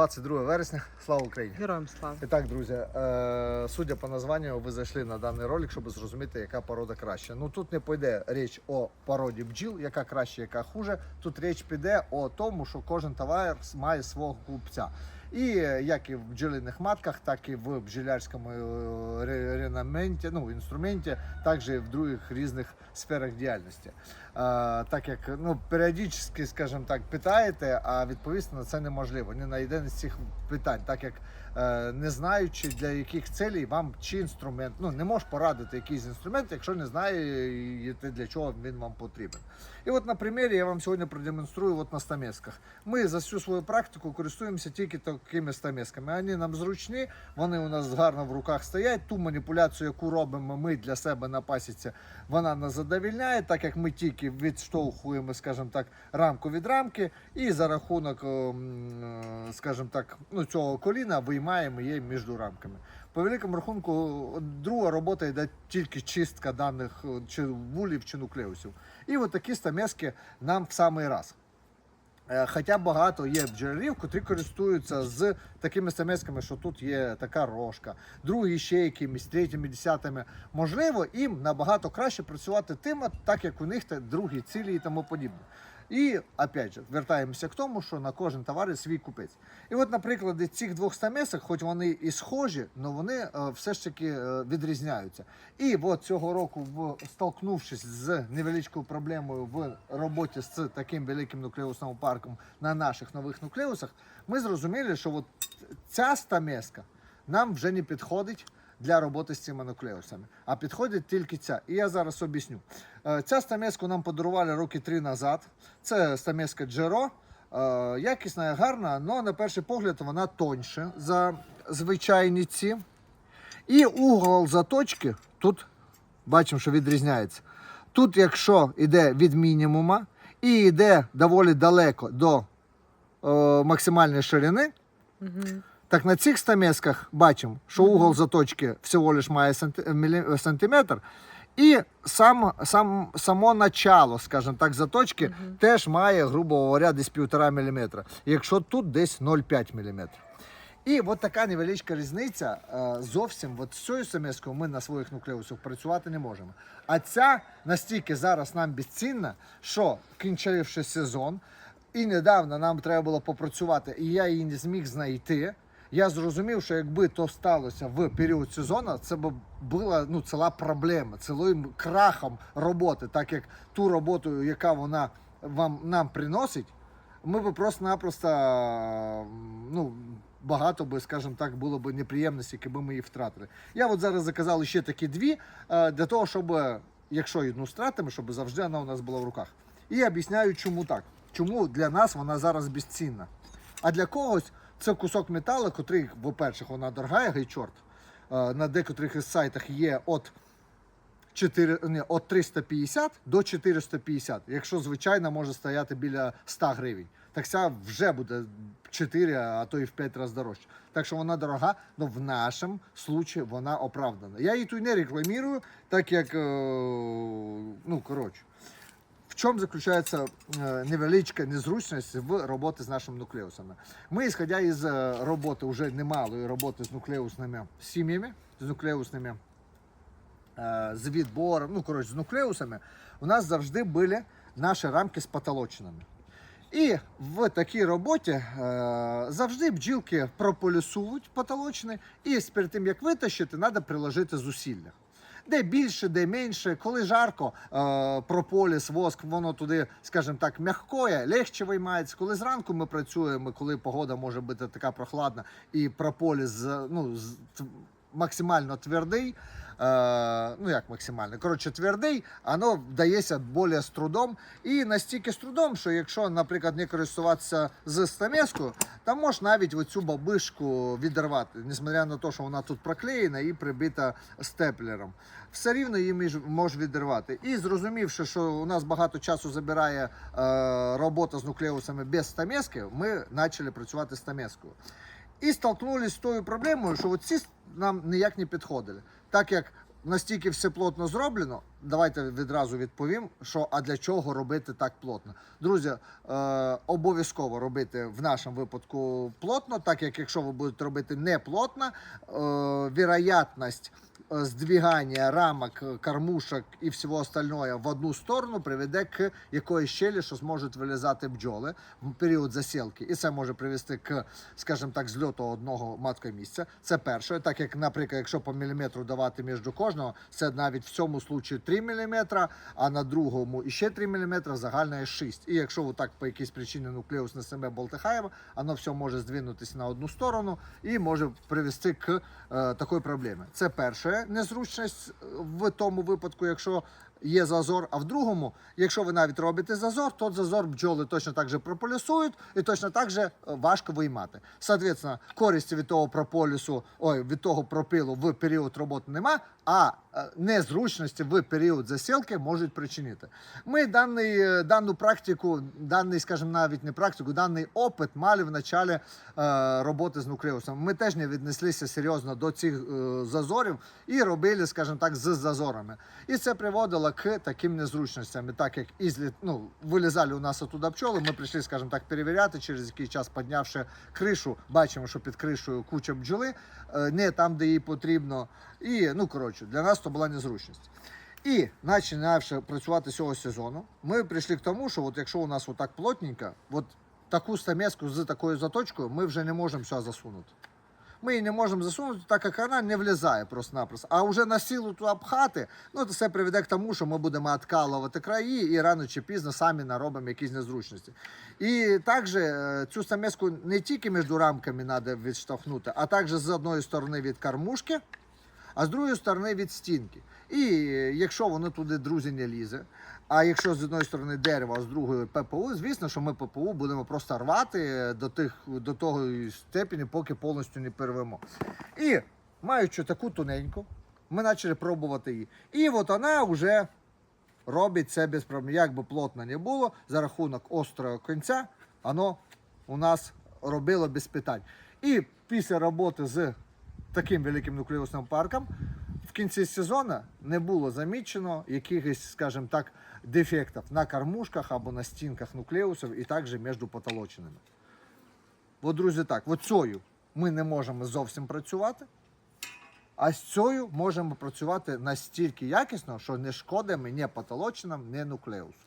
Друзі, вітаю! 22 вересня. Слава Україні! Героям слава. І так, друзі, е, судя по названню, ви зайшли на даний ролик, щоб зрозуміти, яка порода краще. Ну тут не пойде річ о породі бджіл, яка краще, яка хуже. Тут річ піде о тому, що кожен товар має свого купця. І е, як і в бджолиних матках, так і в бджолярському е, ренаменті, ну, інструменті, також і в других різних сферах діяльності. Е, так як ну, періодично, скажімо так, питаєте, а відповісти на це неможливо. Ні на один з цих питань, так як е, не знаючи для яких целей вам чи інструмент, ну не можеш порадити якийсь інструмент, якщо не знаєте для чого він вам потрібен. І от на примірі я вам сьогодні продемонструю от на стамесках. Ми за всю свою практику користуємося тільки такими стамесками. Вони нам зручні, вони у нас гарно в руках стоять. Ту маніпуляцію, яку робимо ми для себе на пасіці, вона нас задовільняє, так як ми тільки відштовхуємо, скажімо так, рамку від рамки, і за рахунок, ем, е, скажімо так, ну, цього коліна виймаємо її між рамками. По великому рахунку, друга робота йде тільки чистка даних е, чи вулів чи нуклеусів. І от такі стамески нам в самий раз. Е, Хоча багато є бджолярів, котрі користуються з такими стамесками, що тут є така рожка, другі ще якимись третіми, десятими. Можливо, їм набагато краще працювати тим, так як у них другі цілі і тому подібне. І опять же, вертаємося к тому, що на кожен товар є свій купець. І от, наприклад, цих двох стамесок, хоч вони і схожі, але вони е, все ж таки е, відрізняються. І от цього року, в, столкнувшись з невеличкою проблемою в роботі з таким великим нуклеусним парком на наших нових нуклеусах, ми зрозуміли, що от ця стамеска нам вже не підходить. Для роботи з цими нуклеусами, а підходить тільки ця. І я зараз об'ясню. Е, Ця стамеску нам подарували роки три назад. Це стамеска Джеро. Е, Якісна, гарна, але на перший погляд вона тоньше за звичайні ці. І угол заточки тут бачимо, що відрізняється. Тут, якщо йде від мінімума і йде доволі далеко до е, максимальної ширини, Угу. Так на цих стамесках бачимо, що угол заточки всього лиш має сантиметр. І сам, сам, само начало, скажімо так, заточки теж має, грубо говоря, десь 1,5 мм. Якщо тут десь 0,5 мм. І от така невеличка різниця е, зовсім от з цією семескою ми на своїх нуклеусах працювати не можемо. А ця настільки зараз нам безцінна, що кінчивши сезон, і недавно нам треба було попрацювати, і я її не зміг знайти. Я зрозумів, що якби то сталося в період сезону, це б була ну, ціла проблема, цілим крахом роботи, так як ту роботу, яка вона вам нам приносить, ми б просто-напросто ну, багато би, скажімо так, було б неприємностей, якби ми її втратили. Я от зараз заказав ще такі дві, е, для того, щоб, якщо одну стратимо, щоб завжди вона у нас була в руках. І об'ясняю, чому так. Чому для нас вона зараз безцінна. А для когось це кусок металу, котрий, по-перше, вона дорога, як і чорт. Е, На декотрих із сайтах є от 4, не, от 350 до 450. Якщо звичайно може стояти біля 100 гривень. Так ця вже буде 4, а то і в 5 разів дорожче. Так що вона дорога, але в нашому случаї вона оправдана. Я її тут не рекламую, так як, е, ну, коротше. Чому заключається е, невеличка незручність в роботі з нашими нуклеусами? Ми, ісходя із е, роботи, вже немалої роботи з нуклеусними сім'ями, з нуклеусними е, з відбором, ну коротше, з нуклеусами, у нас завжди були наші рамки з потолоченими. І в такій роботі е, завжди бджілки прополісують потолочні, і перед тим як витащити, треба приложити зусилля. Де більше, де менше, коли жарко, е, прополіс, воск, воно туди, скажімо так, м'якоє, легше виймається. Коли зранку ми працюємо, коли погода може бути така прохладна, і прополіс ну, з- максимально твердий. Е, ну як максимально, коротше, твердий, воно вдається більш з трудом. І настільки з трудом, що якщо, наприклад, не користуватися з стамескою, то можеш навіть оцю бабишку відірвати, несмотря на те, що вона тут проклеєна і прибита степлером. Все рівно її можеш відірвати. І зрозумівши, що у нас багато часу забирає е, робота з нуклеусами без стамески, ми почали працювати з стамескою. І столкнулися з тою проблемою, що ці нам ніяк не підходили. Так як настільки все плотно зроблено, давайте відразу відповім, що а для чого робити так плотно. Друзі, е, обов'язково робити в нашому випадку плотно, так як якщо ви будете робити не плотно, е, вероятність е, рамок, е, кормушок і всього остального в одну сторону приведе к якоїсь щелі, що зможуть вилізати бджоли в період засілки. І це може привести к, скажімо так, зльоту одного маткомісця. Це перше. Так як, наприклад, якщо по міліметру давати між кожного, це навіть в цьому случаї 3 мм, а на другому іще 3 мм, загальна є 6. І якщо отак по якійсь причині нуклеус на себе болтихає, воно все може здвинутися на одну сторону і може привести к е, такої проблеми. Це перша незручність в тому випадку, якщо є зазор. А в другому, якщо ви навіть робите зазор, то зазор бджоли точно так же прополісують і точно так же е, важко виймати. Соответственно, користі від того прополісу, ой, від того пропилу в період роботи нема, а е, незручності в період засілки можуть причинити. Ми даний, е, дану практику, даний, скажімо, навіть не практику, даний опит мали в началі е, роботи з нуклеусом. Ми теж не віднеслися серйозно до цих е, зазорів і робили, скажімо так, з зазорами. І це приводило к таким незручностям. І так як ізлі, ну, вилізали у нас оттуда пчоли, ми прийшли, скажімо так, перевіряти через який час, піднявши кришу, бачимо, що під кришою куча бджоли, е, не там, де їй потрібно. І, ну, коротше, для нас то була незручність. І починавши працювати цього сезону, ми прийшли к тому, що от якщо у нас отак плотненько, от таку стамеску з такою заточкою ми вже не можемо сюди засунути. Ми її не можемо засунути, так як вона не влізає просто-напросто. А вже на силу туди пхати, ну це приведе к тому, що ми будемо відкалувати краї і рано чи пізно самі наробимо якісь незручності. І також е, цю стамеску не тільки між рамками треба відштовхнути, а також з одної сторони від кормушки, а з другої сторони від стінки. І якщо воно туди, друзі, не лізе, а якщо з одної сторони дерево, а з другої ППУ, звісно, що ми ППУ будемо просто рвати до тих до того степені, поки повністю не перервемо. І маючи таку тоненьку, ми почали пробувати її. І от вона вже робить це без проблем. Як би плотно не було, за рахунок острого кінця, воно у нас робило без питань. І після роботи з таким великим нуклеусним парком в кінці сезону не було замічено якихось, скажімо так, дефектів на кормушках або на стінках нуклеусів і також між потолочинами. От, друзі, так, от цією ми не можемо зовсім працювати, а з цією можемо працювати настільки якісно, що не шкодимо ні потолочинам, ні нуклеусу.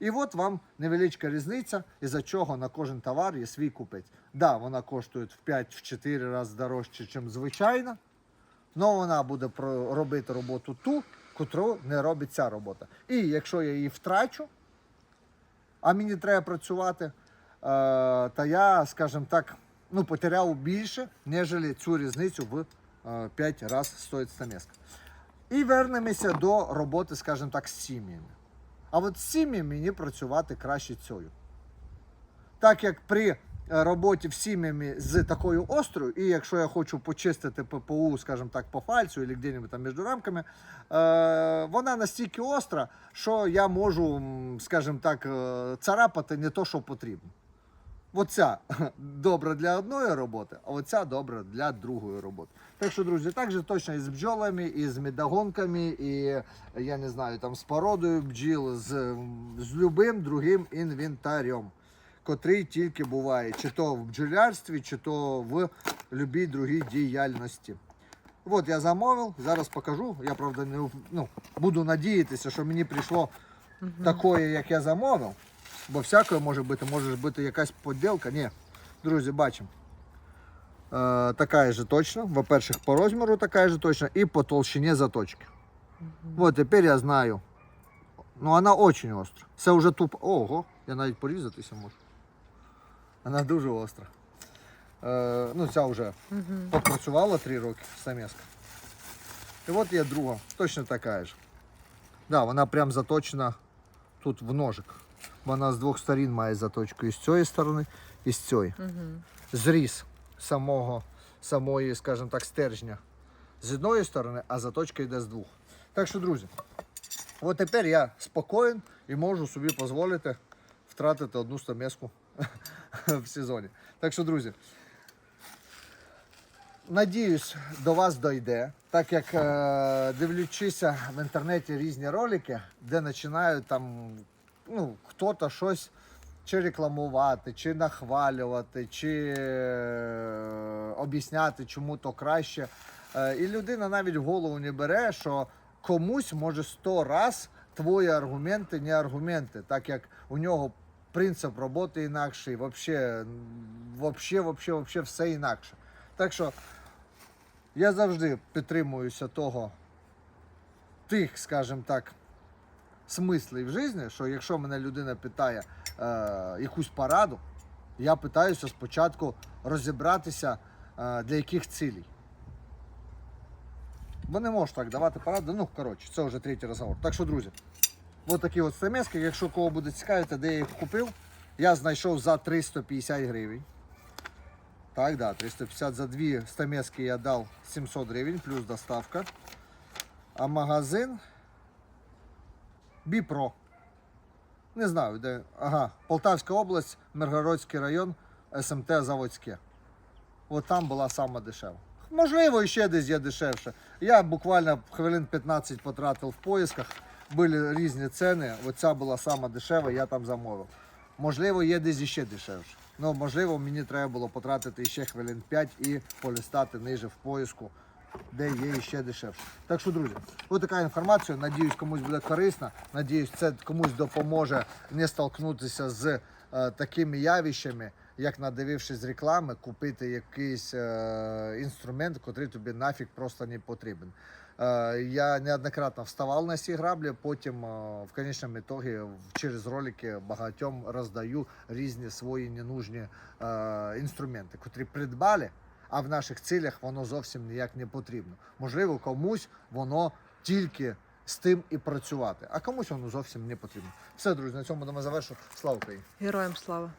І от вам невеличка різниця, із-за чого на кожен товар є свій купець. Да, вона коштує в 5-4 рази дорожче, ніж звичайна, але вона буде робити роботу ту, котру не робить ця робота. І якщо я її втрачу, а мені треба працювати, е, то я, скажімо так, ну, потеряв більше, ніж цю різницю в е, 5 разів стоїть стамеска. І вернемося до роботи, скажімо так, з сім'ями. А от з сім'ями мені працювати краще цією. Так як при е, роботі в з такою острою, і якщо я хочу почистити ППУ, скажімо так, по фальцю або де-небудь там між рамками, е, вона настільки остра, що я можу, скажімо так, е, царапати не то, що потрібно. Оця добра для одної роботи, а оця добра для другої роботи. Так що, друзі, так же точно і з бджолами, і з медогонками, і я не знаю, там з породою бджіл, з, з любим другим інвентарем, котрий тільки буває, чи то в бджолярстві, чи то в любій другій діяльності. От я замовив, зараз покажу. Я правда не ну, буду надіятися, що мені прийшло такое, як я замовив. Бо всякое може бути, може бути якась поділка. Ні, друзі, бачимо. Е, така же точно. Во-перше, по розміру така же точно і по толщині заточки. Вот тепер я знаю. Ну, вона очень остра. Це вже тупо. Ого, я навіть порізатися можу. Вона дуже остра. Е, ну, ця вже попрацювала 3 роки самеска. І от є друга, точно така ж. Да, вона прям заточена тут в ножик. Вона з двох сторін має заточку і з цієї сторони, і з цієї. Зріз самого, самої, скажімо так, стержня з одної сторони, а заточка йде з двох. Так що, друзі, от тепер я спокоєн і можу собі дозволити втратити одну стамеску в сезоні. Так що, друзі, Надіюсь, до вас дойде, так як е, дивлячися в інтернеті різні ролики, де починають там ну, хто-то щось чи рекламувати, чи нахвалювати, чи е, об'ясняти, чому то краще. Е, і людина навіть в голову не бере, що комусь може сто раз твої аргументи не аргументи, так як у нього принцип роботи інакший, вообще, вообще, вообще, вообще все інакше. Так що я завжди підтримуюся того, тих, скажімо так, смислів в житті, що якщо мене людина питає е, якусь пораду, я питаюся спочатку розібратися, е, для яких цілей. Бо не можу так давати поради. Ну, коротше, це вже третій розговор. Так що, друзі, от такі от стамески, якщо кого буде цікавити, де я їх купив, я знайшов за 350 гривень. Так, да, 350 за дві стамески я дав 700 гривень, плюс доставка. А магазин Біпро. Не знаю, де. Ага, Полтавська область, Миргородський район, СМТ Заводське. От там була сама дешева. Можливо, ще десь є дешевше. Я буквально хвилин 15 потратив в поїсках. Були різні ціни. Оця була сама дешева, я там замовив. Можливо, є десь іще дешевше. Ну, можливо, мені треба було потратити ще хвилин 5 і полістати ниже в поїзку, де є ще дешевше. Так що, друзі, ось така інформація. Надіюсь, комусь буде корисна. Надіюсь, це комусь допоможе не столкнутися з е, такими явищами, як надивившись реклами, купити якийсь е, інструмент, який тобі нафіг просто не потрібен. Е, я неоднократно вставав на ці граблі, потім е, в конечному ітогі через ролики багатьом роздаю різні свої ненужні е, інструменти, котрі придбали, а в наших цілях воно зовсім ніяк не потрібно. Можливо, комусь воно тільки з тим і працювати, а комусь воно зовсім не потрібно. Все, друзі, на цьому будемо завершувати. Слава Україні! Героям слава.